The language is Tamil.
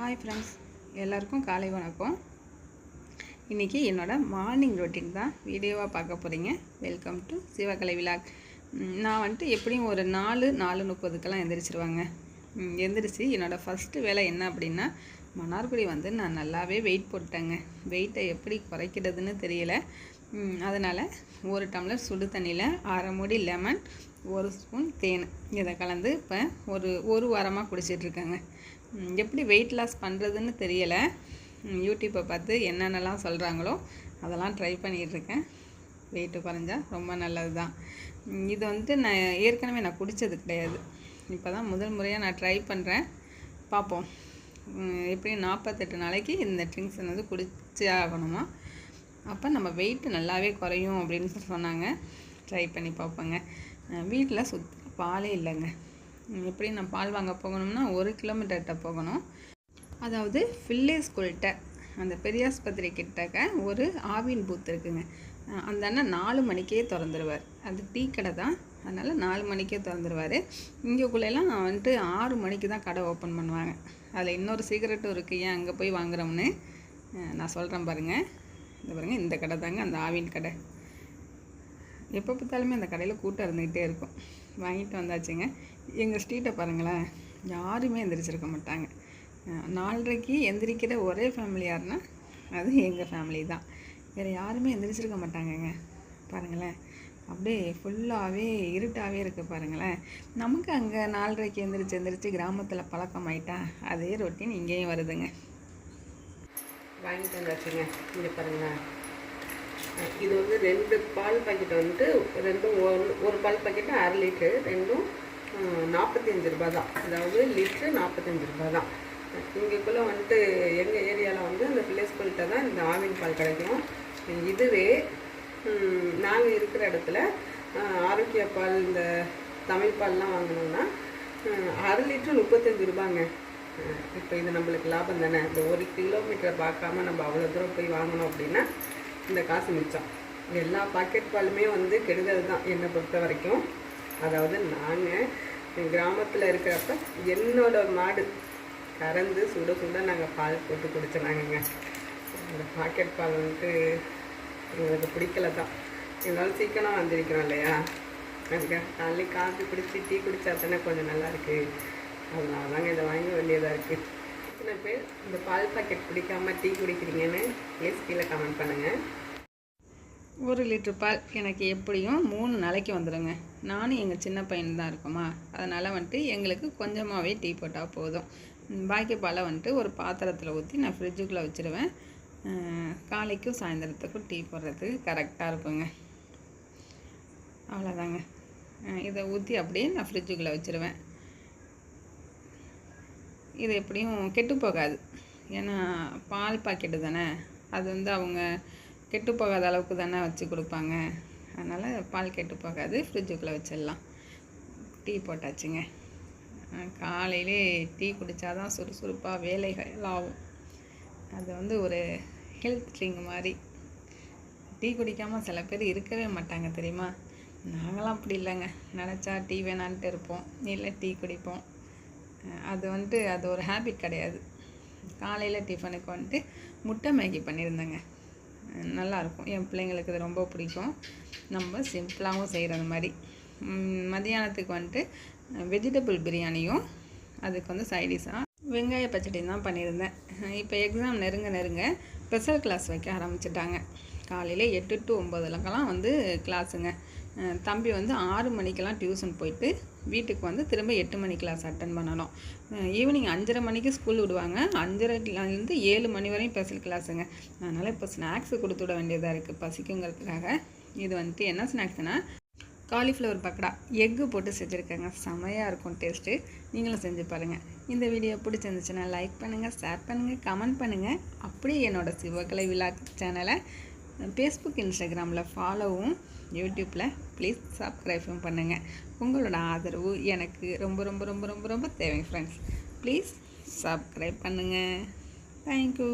ஹாய் ஃப்ரெண்ட்ஸ் எல்லாருக்கும் காலை வணக்கம். இன்றைக்கி என்னோடய மார்னிங் ரொட்டீன் தான் வீடியோவாக பார்க்க போகிறீங்க வெல்கம் டு சிவகலை விழாக் நான் வந்துட்டு எப்படியும் ஒரு நாலு நாலு முப்பதுக்கெல்லாம் எந்திரிச்சிருவாங்க. எந்திரிச்சு என்னோடய ஃபஸ்ட்டு வேலை என்ன அப்படின்னா மன்னார்குடி வந்து நான் நல்லாவே வெயிட் போட்டேங்க வெயிட்டை எப்படி குறைக்கிறதுன்னு தெரியல. அதனால் ஒரு டம்ளர் சுடு தண்ணியில் அரை மூடி லெமன் ஒரு ஸ்பூன் தேன். இதை கலந்து இப்போ ஒரு ஒரு வாரமாக குடிச்சிட்ருக்காங்க. எப்படி வெயிட் லாஸ் பண்ணுறதுன்னு தெரியலை. யூடியூப்பை பார்த்து என்னென்னலாம் சொல்கிறாங்களோ அதெல்லாம் ட்ரை பண்ணிகிட்ருக்கேன் வெயிட்டு குறைஞ்சா ரொம்ப நல்லது தான் இது வந்துட்டு நான் ஏற்கனவே நான் குடித்தது கிடையாது. இப்போ தான் முதல் முறையாக நான் ட்ரை பண்ணுறேன் பார்ப்போம். எப்படியும் நாற்பத்தெட்டு நாளைக்கு இந்த ட்ரிங்க்ஸ் வந்து குடிச்சே ஆகணுமா? அப்போ நம்ம வெயிட் நல்லாவே குறையும் அப்படின்னு சொன்னாங்க. ட்ரை பண்ணி பார்ப்பேங்க. வீட்டில் சுத்த பாலே இல்லைங்க. எப்படி நான் பால் வாங்க போகணும்னா ஒரு கிலோமீட்டர்கிட்ட போகணும். அதாவது ஃபில்லே ஸ்கூல்கிட்ட அந்த பெரியாஸ்பத்திரி கிட்டக்க ஒரு ஆவின் பூத் இருக்குங்க. அந்த அண்ணன் நாலு மணிக்கே திறந்துருவார். அது டீ கடை தான். அதனால் நாலு மணிக்கே திறந்துருவார். இங்கேக்குள்ளெல்லாம் வந்துட்டு ஆறு மணிக்கு தான் கடை ஓப்பன் பண்ணுவாங்க. அதில் இன்னொரு சீக்கிரட்டும் இருக்குது ஏன் அங்கே போய் வாங்குறோம்னு? நான் சொல்கிறேன் பாருங்கள் இந்த பாருங்கள் இந்த கடை தாங்க அந்த ஆவின் கடை. எப்போ பார்த்தாலுமே அந்த கடையில் கூட்டம் இருந்துக்கிட்டே இருக்கும். வாங்கிட்டு வந்தாச்சுங்க. எங்கள் ஸ்ட்ரீட்டை பாருங்களேன். யாருமே எந்திரிச்சிருக்க மாட்டாங்க. நாலரைக்கு எந்திரிக்கிற ஒரே ஃபேமிலி யாருன்னா அது எங்கள் ஃபேமிலி தான். வேறு யாருமே எந்திரிச்சிருக்க மாட்டாங்கங்க. பாருங்களேன். அப்படியே ஃபுல்லாகவே இருட்டாகவே இருக்குது பாருங்களேன். நமக்கு அங்கே நாலரைக்கு எந்திரிச்சு எந்திரிச்சு கிராமத்தில் பழக்கம் ஆயிட்டா அதே ரொட்டீன் இங்கேயும் வருதுங்க. வாங்கிட்டு வந்தாச்சுங்க. இங்கே பாருங்களேன். இது வந்து ரெண்டு பால் பாக்கெட் வந்துட்டு ரெண்டும் ஒரு ஒரு பால் பாக்கெட்டு அரை லிட்ரு ரெண்டும் நாற்பத்தஞ்சு ரூபா தான். அதாவது லிட்ரு நாற்பத்தஞ்சு ரூபா தான். இங்கேக்குள்ளே வந்துட்டு எங்கள் ஏரியாவில் வந்து இந்த பிள்ளைஸ்கூல்கிட்ட தான் இந்த ஆவின் பால் கிடைக்கும். இதுவே நாங்கள் இருக்கிற இடத்துல ஆரோக்கிய பால் இந்த தமிழ் பால்லாம் வாங்கினோம்னா அரை லிட்ரு முப்பத்தஞ்சு ரூபாங்க இப்போ இது நம்மளுக்கு லாபம் தானே? இந்த ஒரு கிலோமீட்டரை பார்க்காம நம்ம அவ்வளோ தூரம் போய் வாங்கினோம் அப்படின்னா இந்த காசு மிச்சம். எல்லா பாக்கெட் பாலுமே வந்து கெடுதல் தான் என்னை பொறுத்த வரைக்கும். அதாவது நாங்கள் கிராமத்தில் இருக்கிறப்ப என்னோட மாடு கறந்து சுட சுட நாங்கள் பால் போட்டு குடிச்சோனாங்கங்க. அந்த பாக்கெட் பால் வந்துட்டு எங்களுக்கு பிடிக்கல தான். இருந்தாலும் சீக்கிரம் வந்திருக்கிறோம் இல்லையா? அதுக்காக காலையில் காஃபி குடிச்சு டீ குடிச்சா தானே கொஞ்சம் நல்லாயிருக்கு அதனால தாங்க இதை வாங்க வேண்டியதாக இருக்குது எத்தனை பேர் இந்த பால் பாக்கெட் குடிக்காமல் டீ குடிக்கிறீங்கன்னு ப்ளீஸ் கீழே கமெண்ட் பண்ணுங்கள் ஒரு லிட்ரு பால் எனக்கு எப்படியும் மூணு நாளைக்கு வந்துடுங்க நானும் எங்கள் சின்ன பையன் தான் இருக்கோமா. அதனால் வந்துட்டு எங்களுக்கு கொஞ்சமாகவே டீ போட்டால் போதும். பாக்கி பாலை வந்துட்டு ஒரு பாத்திரத்தில் ஊற்றி நான் ஃப்ரிட்ஜுக்குள்ளே வச்சுருவேன். காலைக்கும் சாயந்தரத்துக்கும் டீ போடுறதுக்கு கரெக்டாக இருக்குங்க. அவ்வளோதாங்க இதை ஊற்றி அப்படியே நான் ஃப்ரிட்ஜுக்குள்ளே வச்சுருவேன். இது எப்படியும் கெட்டு போகாது. ஏன்னா பால் பாக்கெட்டு தானே? அது வந்து அவங்க கெட்டு போகாத அளவுக்கு தானே வச்சு கொடுப்பாங்க. அதனால் பால் கெட்டு போகாது. ஃப்ரிட்ஜுக்குள்ளே வச்சிடலாம். டீ போட்டாச்சுங்க. காலையிலே டீ குடித்தாதான் சுறுசுறுப்பாக வேலைகள் ஆகும். அது வந்து ஒரு ஹெல்த் ட்ரிங்க் மாதிரி. டீ குடிக்காமல் சில பேர் இருக்கவே மாட்டாங்க தெரியுமா? நாங்களாம் அப்படி இல்லைங்க. நினச்சா டீ வேணான்ட்டு இருப்போம். இல்லை டீ குடிப்போம். அது வந்துட்டு அது ஒரு ஹேபிட் கிடையாது. காலையில் டிஃபனுக்கு வந்துட்டு முட்டை மேகி பண்ணியிருந்தேங்க. நல்லாயிருக்கும். என் பிள்ளைங்களுக்கு இது ரொம்ப பிடிக்கும். நம்ம சிம்பிளாகவும் செய்கிறது மாதிரி. மதியானத்துக்கு வந்துட்டு வெஜிடபிள் பிரியாணியும் அதுக்கு வந்து சைடிஷாக வெங்காய பச்சடி தான் பண்ணியிருந்தேன். இப்போ எக்ஸாம் நெருங்க நெருங்க ஸ்பெஷல் கிளாஸ் வைக்க ஆரம்பிச்சிட்டாங்க. காலையில் எட்டு டு ஒம்பதுலக்கெல்லாம் வந்து கிளாஸுங்க தம்பி வந்து ஆறு மணிக்கெல்லாம் டியூஷன் போயிட்டு வீட்டுக்கு வந்து திரும்ப எட்டு மணி கிளாஸ் அட்டன் பண்ணணும். ஈவினிங் அஞ்சரை மணிக்கு ஸ்கூல் விடுவாங்க. அஞ்சரைலேருந்து ஏழு மணி வரையும் ஸ்பெஷல் கிளாஸுங்க அதனால் இப்போ ஸ்நாக்ஸ் கொடுத்து விட வேண்டியதாக இருக்குது பசிக்குங்கிறதுக்காக. இது வந்துட்டு என்ன ஸ்நாக்ஸ்னால் காலிஃப்ளவர் பக்கடா. எக்கு போட்டு செஞ்சுருக்கேங்க. செமையாக இருக்கும் டேஸ்ட்டு நீங்களும் செஞ்சு பாருங்கள் இந்த வீடியோ பிடிச்சிருந்துச்சுன்னா லைக் பண்ணுங்கள் ஷேர் பண்ணுங்கள் கமெண்ட் பண்ணுங்கள் அப்படியே என்னோட சிவகலை விழா சேனலை ஃபேஸ்புக் இன்ஸ்டாகிராமில் ஃபாலோவும் யூடியூப்பில் ப்ளீஸ் சப்ஸ்கிரைபும் பண்ணுங்கள். உங்களோட ஆதரவு எனக்கு ரொம்ப ரொம்ப ரொம்ப ரொம்ப ரொம்ப தேவை ஃப்ரெண்ட்ஸ் ப்ளீஸ் சப்ஸ்கிரைப் பண்ணுங்கள். Thank you